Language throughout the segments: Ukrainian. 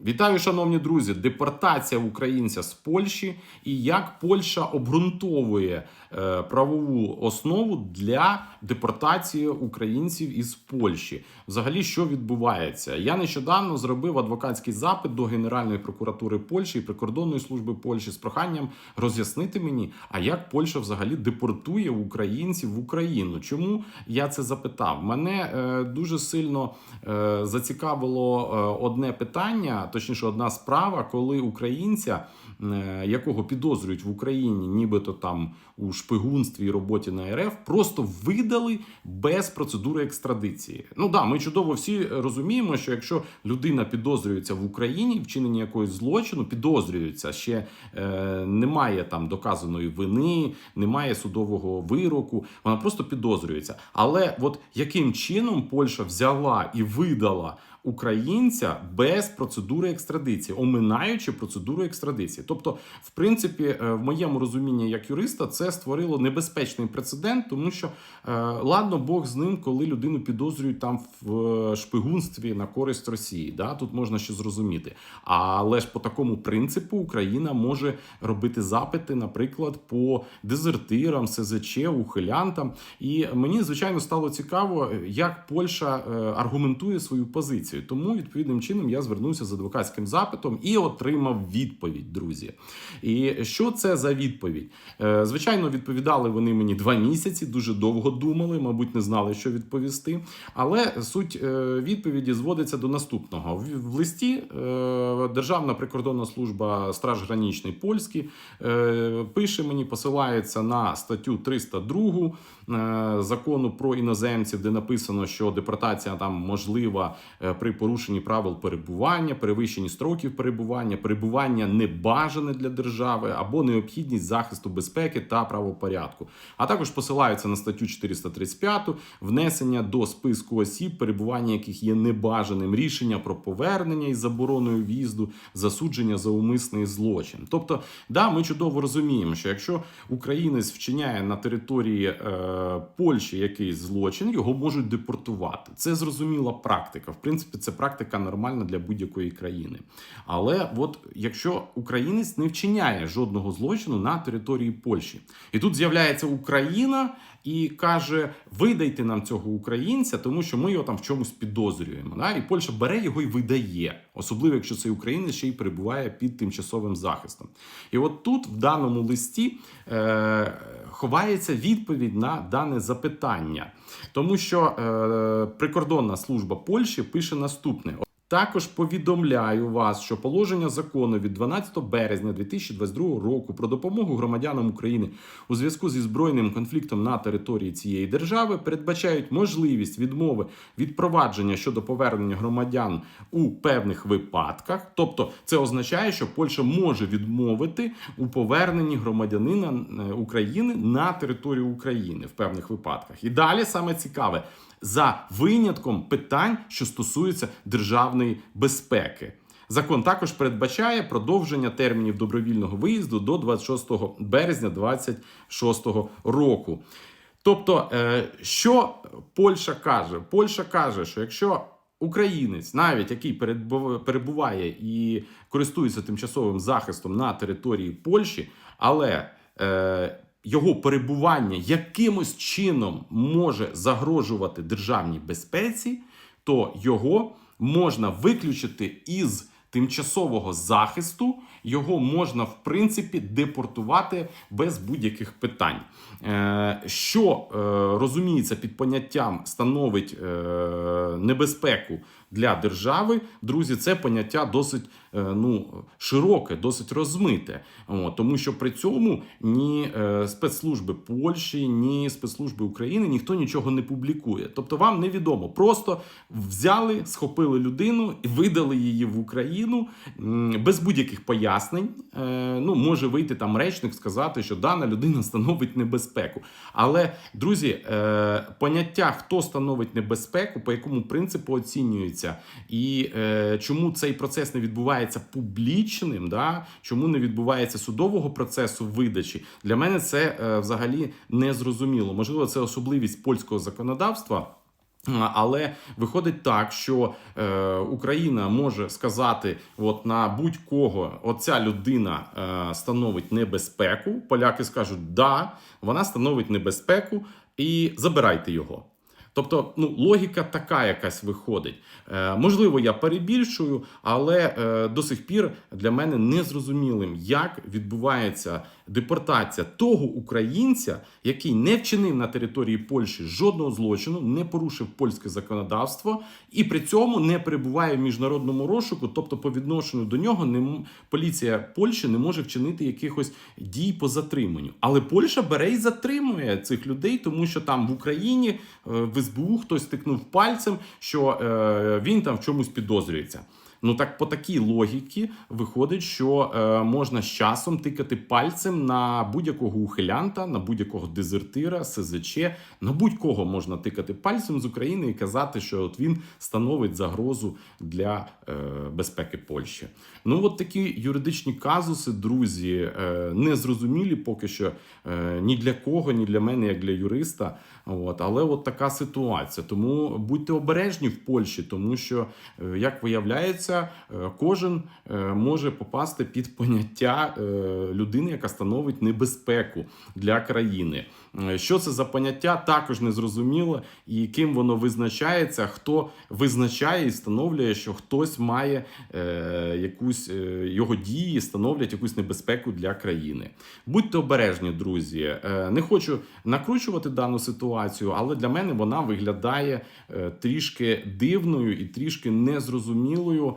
Вітаю, шановні друзі! Депортація українця з Польщі і як Польща обґрунтовує е, правову основу для депортації українців із Польщі. Взагалі, що відбувається? Я нещодавно зробив адвокатський запит до Генеральної прокуратури Польщі і прикордонної служби Польщі з проханням роз'яснити мені, а як Польща взагалі депортує українців в Україну. Чому я це запитав? Мене е, дуже сильно е, зацікавило одне питання, точніше, одна справа, коли українця, е, якого підозрюють в Україні, нібито там у шпигунстві і роботі на РФ, просто видали без процедури екстрадиції. Ну да, ми чудово всі розуміємо, що якщо людина підозрюється в Україні, вчиненні якогось злочину, підозрюється ще е, немає там доказаної вини, немає судового вироку, вона просто підозрюється. Але от яким чином Польща взяла і видала українця без процедури екстрадиції, оминаючи процедуру екстрадиції. Тобто, в принципі, е, в моєму розумінні як юриста, це створило небезпечний прецедент, тому що е, ладно, Бог з ним, коли людину підозрюють там в е, шпигунстві на користь Росії. Да? Тут можна ще зрозуміти. Але ж по такому принципу Україна може робити запити, наприклад, по дезертирам, СЗЧ, ухилянтам. І мені звичайно стало цікаво, як Польща аргументує свою позицію. Тому відповідним чином я звернувся з адвокатським запитом і отримав відповідь, друзі. І що це за відповідь? Е, Звичайно, відповідали вони мені два місяці, дуже довго думали, мабуть, не знали, що відповісти. Але суть е, відповіді зводиться до наступного: в листі е, Державна прикордонна служба Страж Гранічний Польський пише мені, посилається на статтю 302 е, закону про іноземців, де написано, що депортація там можлива при порушенні правил перебування, перевищенні строків перебування, перебування небажане для держави або необхідність захисту безпеки та правопорядку. А також посилаються на статтю 435 внесення до списку осіб, перебування яких є небажаним рішення про повернення із забороною в'їзду, засудження за умисний злочин. Тобто, да, ми чудово розуміємо, що якщо українець вчиняє на території е, Польщі якийсь злочин, його можуть депортувати. Це зрозуміла практика. В принципі, це практика нормальна для будь-якої країни. Але от якщо українець не вчиняє жодного злочину на території Польщі, і тут з'являється Україна і каже: видайте нам цього українця, тому що ми його там в чомусь підозрюємо. Да? І Польща бере його і видає, особливо якщо цей українець ще й перебуває під тимчасовим захистом. І от тут, в даному листі, е- ховається відповідь на дане запитання, тому що е- прикордонна служба Польщі пише наступне. Також повідомляю вас, що положення закону від 12 березня 2022 року про допомогу громадянам України у зв'язку зі збройним конфліктом на території цієї держави передбачають можливість відмови від провадження щодо повернення громадян у певних випадках. Тобто, це означає, що Польща може відмовити у поверненні громадянина е, України на територію України в певних випадках. І далі саме цікаве за винятком питань, що стосуються державної безпеки. Закон також передбачає продовження термінів добровільного виїзду до 26 березня 2026 року. Тобто, е, що Польща каже? Польща каже, що якщо українець, навіть який перебуває і користується тимчасовим захистом на території Польщі, але е, його перебування якимось чином може загрожувати державній безпеці, то його можна виключити із тимчасового захисту, його можна в принципі депортувати без будь-яких питань. Е, Що е, розуміється під поняттям становить е, небезпеку для держави, друзі, це поняття досить ну, широке, досить розмите. Тому що при цьому ні спецслужби Польщі, ні спецслужби України ніхто нічого не публікує. Тобто вам невідомо. Просто взяли, схопили людину і видали її в Україну м, без будь-яких пояснень. Е, ну, може вийти там речник, сказати, що дана людина становить небезпеку. Але, друзі, е, поняття, хто становить небезпеку, по якому принципу оцінюється, і е, чому цей процес не відбувається публічним, да? чому не відбувається судового процесу видачі, для мене це взагалі не зрозуміло. Можливо, це особливість польського законодавства. Але виходить так, що е, Україна може сказати: от на будь-кого оця людина е, становить небезпеку. Поляки скажуть, да, вона становить небезпеку, і забирайте його. Тобто, ну, логіка така якась виходить. Е, можливо, я перебільшую, але е, до сих пір для мене незрозумілим, як відбувається депортація того українця, який не вчинив на території Польщі жодного злочину, не порушив польське законодавство і при цьому не перебуває в міжнародному розшуку. Тобто, по відношенню до нього не поліція Польщі не може вчинити якихось дій по затриманню. Але Польща бере і затримує цих людей, тому що там в Україні е, в СБУ хтось стикнув пальцем, що е, він там в чомусь підозрюється. Ну так по такій логіці виходить, що е, можна з часом тикати пальцем на будь-якого ухилянта, на будь-якого дезертира, СЗЧ, на будь-кого можна тикати пальцем з України і казати, що от він становить загрозу для е, безпеки Польщі. Ну от такі юридичні казуси, друзі, е, не зрозумілі поки що е, ні для кого, ні для мене, як для юриста. От, але от така ситуація. Тому будьте обережні в Польщі, тому що, е, як виявляється, е, кожен е, може попасти під поняття е, людини, яка становить небезпеку для країни. Що це за поняття, також не зрозуміло, і ким воно визначається, хто визначає і встановлює, що хтось має якусь його дії, становлять якусь небезпеку для країни. Будьте обережні, друзі. Не хочу накручувати дану ситуацію, але для мене вона виглядає трішки дивною і трішки незрозумілою,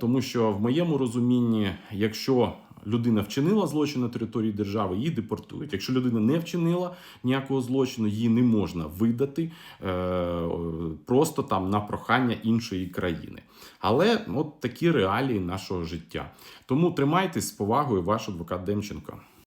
тому що в моєму розумінні, якщо людина вчинила злочин на території держави, її депортують. Якщо людина не вчинила ніякого злочину, її не можна видати е, просто там на прохання іншої країни. Але от такі реалії нашого життя. Тому тримайтесь з повагою, ваш адвокат Демченко.